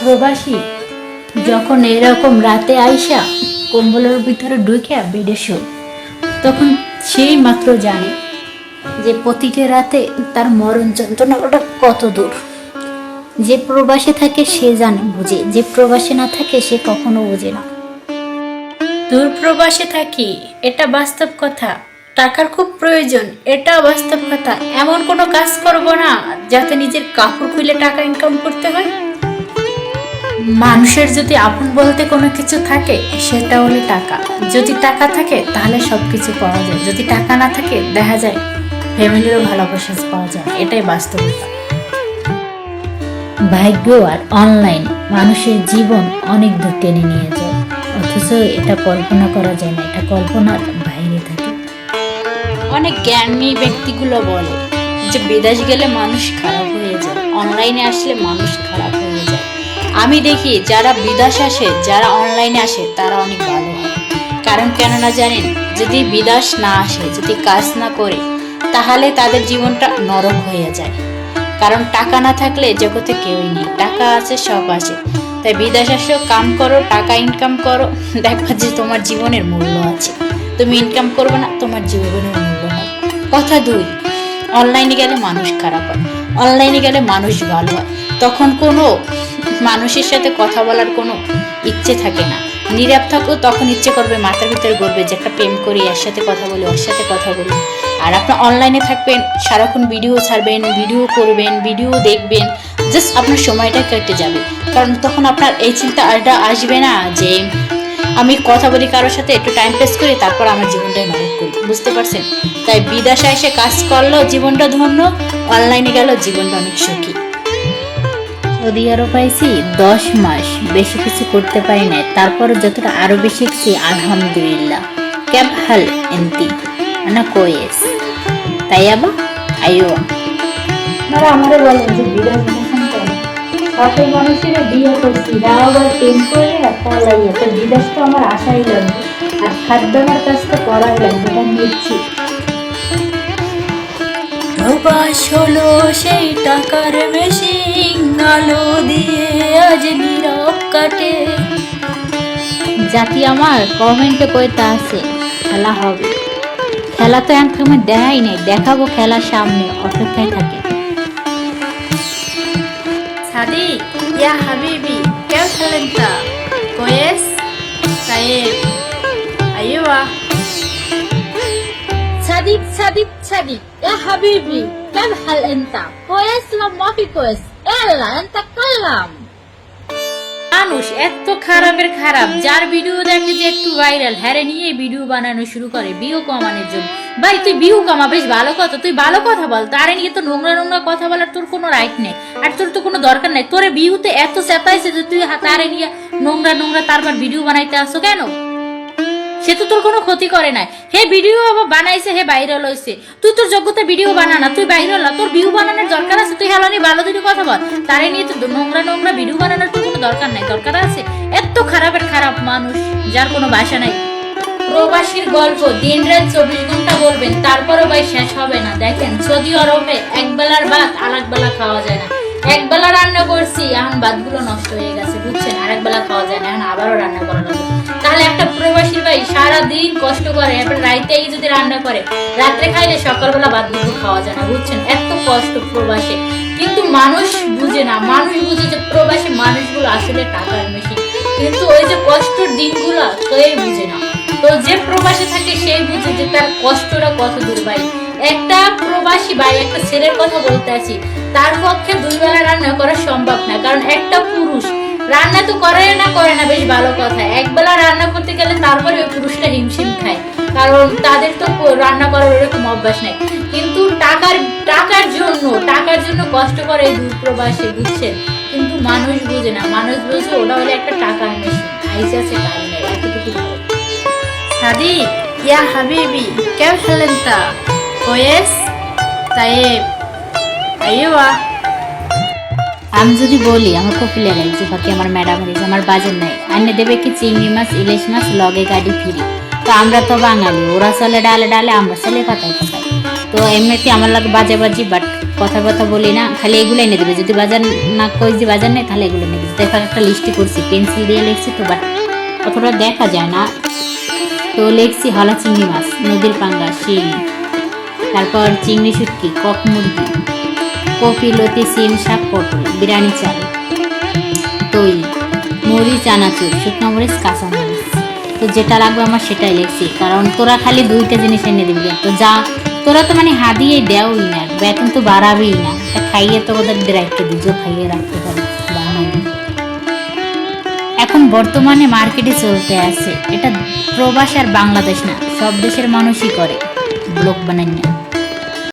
প্রবাসী, যখন এরকম রাতে আইসা কম্বলের ভিতরে ঢুকিয়া বেডে শোয় তখন সেই মাত্র জানে যে প্রতিটি রাতে তার মরণ যন্ত্রণাটা কত দূর। যে প্রবাসে থাকে সে জানে, বুঝে। যে প্রবাসে না থাকে সে কখনো বোঝে না। দূর প্রবাসে থাকি, এটা বাস্তব কথা। টাকার খুব প্রয়োজন, এটা বাস্তব কথা। এমন কোনো কাজ করব না, যাতে নিজের কাপড় খুলে টাকা ইনকাম করতে হয়। মানুষের যদি আপন বলতে কোনো কিছু থাকে, সেটা হলো টাকা। যদি টাকা থাকে, তাহলে সব কিছু পাওয়া যায়। যদি টাকা না থাকে, দেখা যায় ফ্যামিলিরও ভালোবাসা পাওয়া যায়। এটাই বাস্তবতা। ভাগ্য আর অনলাইন মানুষের জীবন অনেক দূর টেনে নিয়ে যায়। অথচ এটা কল্পনা করা যায় না, এটা কল্পনার বাইরে থাকে। অনেক জ্ঞানী ব্যক্তিগুলো বলে যে, বিদেশ গেলে মানুষ খারাপ হয়ে যায়, অনলাইনে আসলে মানুষ খারাপ হয়ে যায়। আমি দেখি যারা বিদেশ আসে, যারা অনলাইনে আসে, তারা অনেক ভালো হয়। কারণ কেননা জানেন, যদি বিদেশ না আসে, যদি কাজ না করে, তাহলে তাদের জীবনটা নরক হয়ে যায়। কারণ টাকা না থাকলে জগতে কেউই নেই। টাকা আছে, সব আছে। তাই বিদেশ আসেও কাম করো, টাকা ইনকাম করো। দেখবা যে তোমার জীবনের মূল্য আছে। তুমি ইনকাম করবে না, তোমার জীবনের মূল্য হয়। কথা দুই অনলাইনে গেলে মানুষ খারাপ হয়। অনলাইনে গেলে মানুষ ভালো হয়। তখন কোনো মানুষের সাথে কথা বলার কোনো ইচ্ছে থাকে না। নীরব থাকো তখন ইচ্ছে করবে মাথার ভিতরে গড়বে যে একটা প্রেম করি এর সাথে কথা বলি, ওর সাথে কথা বলি। আর আপনার অনলাইনে থাকবেন, সারাক্ষণ ভিডিও ছাড়বেন ভিডিও করবেন ভিডিও দেখবেন জাস্ট আপনার সময়টা কেটে যাবে। কারণ তখন আপনার এই চিন্তাটা আসবে না যে আমি কথা বলি কারোর সাথে, একটু টাইম পাস করি তারপর আমার জীবনটাই নরক করি। বুঝতে পারছেন? তাই বিদেশে এসে কাজ করল, জীবনটা ধন্য অনলাইনে গেল, জীবনটা অনেক সুখী। সৌদি আরব পাইছি দশ মাস। বেশি কিছু করতে পারি নাই। তারপর যতটা আরও বেশি শিখছি আলহামদুলিল্লাহ। ক্যাব হাল এন্তি। না কোয়েস তাই আবা আইও। আপনারা আমারে বলেন যে মানুষের বিয়ে করছি তাও আবার পলাইয়া তো বিদেশ তো আমার আশাই লাগবে। আর খাদ্য আমার কাছ তো করাই লাগবে এটা নিচ্ছি প্রবাস হলো সেই টাকার মেশিন আলো দিয়ে আজ নীরব কাটে। জাতি আমার কমেন্টে কইতা আছে খেলা হবে। খেলা তো একদমে দেখাই নাই দেখাবো খেলার সামনে অপেক্ষায় থাকে। সাদিক ইয়া হাবিবি কেউ খেলেন তা? কয়েস সাহেব আইওয়া সাদিক সাদিক সাদিক ইয়া হাবিবি কেউ খেলেন তা? কয়েস মাফি কয়েস আল্লাহ তাকাল্লাম মানুষ এত খারাপের খারাপ, যার ভিডিও দেখে যে একটু ভাইরাল হ্যারে নিয়ে ভিডিও বানানো শুরু করে বিহু কমানোর জন্য। ভাই, তুই বিহু কমা, বেশ ভালো কথা, তুই ভালো কথা বল, তারে নিয়ে তো নোংরা নোংরা কথা বলার তোর কোনো রাইট নেই, আর তোর তো কোনো দরকার নেই। তোর বিহুতে এত চেপাইছে যে তুই তারে নিয়ে নোংরা নোংরা তারপর ভিডিও বানাইতে আসো কেন? সে তো তোর কোনো ক্ষতি করে নাই। হে ভিডিও আবার বানাইছে, হে ভাইরাল হইছে। তুই তোর যোগ্যতা ভিডিও বানা না, তুই ভাইরাল না, তোর ভিউ বানানোর দরকার আছে, তুই হেলানি ভালো দিকে কথা বল। তারে নিয়ে তো নোংরা নোংরা ভিডিও বানানোর তোর কোনো দরকার নাই, দরকার আছে। এত খারাপের খারাপ মানুষ, যার কোনো ভাষা নাই। প্রবাসীর গল্প, দিন রাত চব্বিশ ঘণ্টা বলবেন, তারপরও ভাই শেষ হবে না। দেখেন, সৌদি আরবে এক বেলার ভাত আর এক বেলা খাওয়া যায় না। এক বেলা রান্না করছি, এখন ভাতগুলো নষ্ট হয়ে গেছে, বুঝছেন? আর এক বেলা খাওয়া যায় না, এখন আবারও রান্না করা লাগবে। তাহলে একটা প্রবাসীর ভাই সারা দিন কষ্ট করে এরপর রাইতেই যদি রান্না করে, রাত্রে খাইলে সকালবেলা ভাত দুপুর খাওয়া যায় না, বুঝছেন? এত কষ্ট প্রবাসে। কিন্তু মানুষ বুঝে না, মানুষ বুঝে যে প্রবাসী মানুষগুলো আসলে টাকার মেশিন কিন্তু ওই যে কষ্টের দিনগুলো, কেউই বুঝে না। তো যে প্রবাসে থাকে, সেই বুঝে যে তার কষ্টটা কত দূর, ভাই। একটা প্রবাসী ভাই, একটা ছেলের কথা বলতে আছি, তার পক্ষে দুই বেলা রান্না করা সম্ভব না, কারণ একটা পুরুষ রান্না তো করে না করে না, বেশ ভালো কথা। একবেলা রান্না করতে গেলে তারপরে ওই পুরুষটা হিমশিম খায়। কারণ তাদের তো রান্না করার ওরকম অভ্যাস নেই। কিন্তু টাকার টাকার জন্য টাকার জন্য কষ্ট করে এই দূরপ্রবাসে বুঝছেন? কিন্তু মানুষ বুঝে না। মানুষ বুঝে ওটা হলে একটা টাকার মেশিন আইসে আছে নেই ইয়া হাবিবি কেউ খেলেন তা? ওয়েস তাইব আইওয়া আমি যদি বলি, আমার কপিলে যে বাকি আমার ম্যাডাম হয়েছে আমার বাজেট নাই, আইনে দেবে কি চিংড়ি মাছ, ইলিশ মাছ, লগে গাড়ি ফিরি। তো আমরা তো বাঙালি, ওরা চলে ডালে ডালে, আমরা চলে পাতায় পাতায় তো এমনিতে আমার লাগে বাজে বাজি বাট কথা কথা বলি না, খালি এগুলো এনে দেবে। যদি বাজার না কই যে বাজার নেই, তাহলে এগুলো এনে দেবে। দেখো একটা লিস্টি করছি, পেন্সিল দিয়ে লিখছি তো বাট অতটা দেখা যায় না। তো লিখছি হলা চিংড়ি মাছ, নদীর পাঙ্গা, শিং, তারপর চিংড়ি শুটকি, কক মুরগি কপি লতি সিম শাক পটল। বিরিয়ানি চাল। দই মুড়ি চানাচুর, শুকনো মরিচ, কাঁচা মরিচ। তো যেটা লাগবে আমার সেটাই লিখছি, কারণ তোরা খালি দুইটা জিনিস এনে দিবি। তো যা, তোরা তো মানে হাদিয়ে দেওই না, বেতন তো বাড়াবেই না। তা খাইয়ে তো ওদের রাখতে দিজো খাইয়ে রাখতে পারে এখন বর্তমানে মার্কেটে চলতে আছে, এটা প্রবাস আর বাংলাদেশ না, সব দেশের মানুষই করে, ব্লগ বানাই না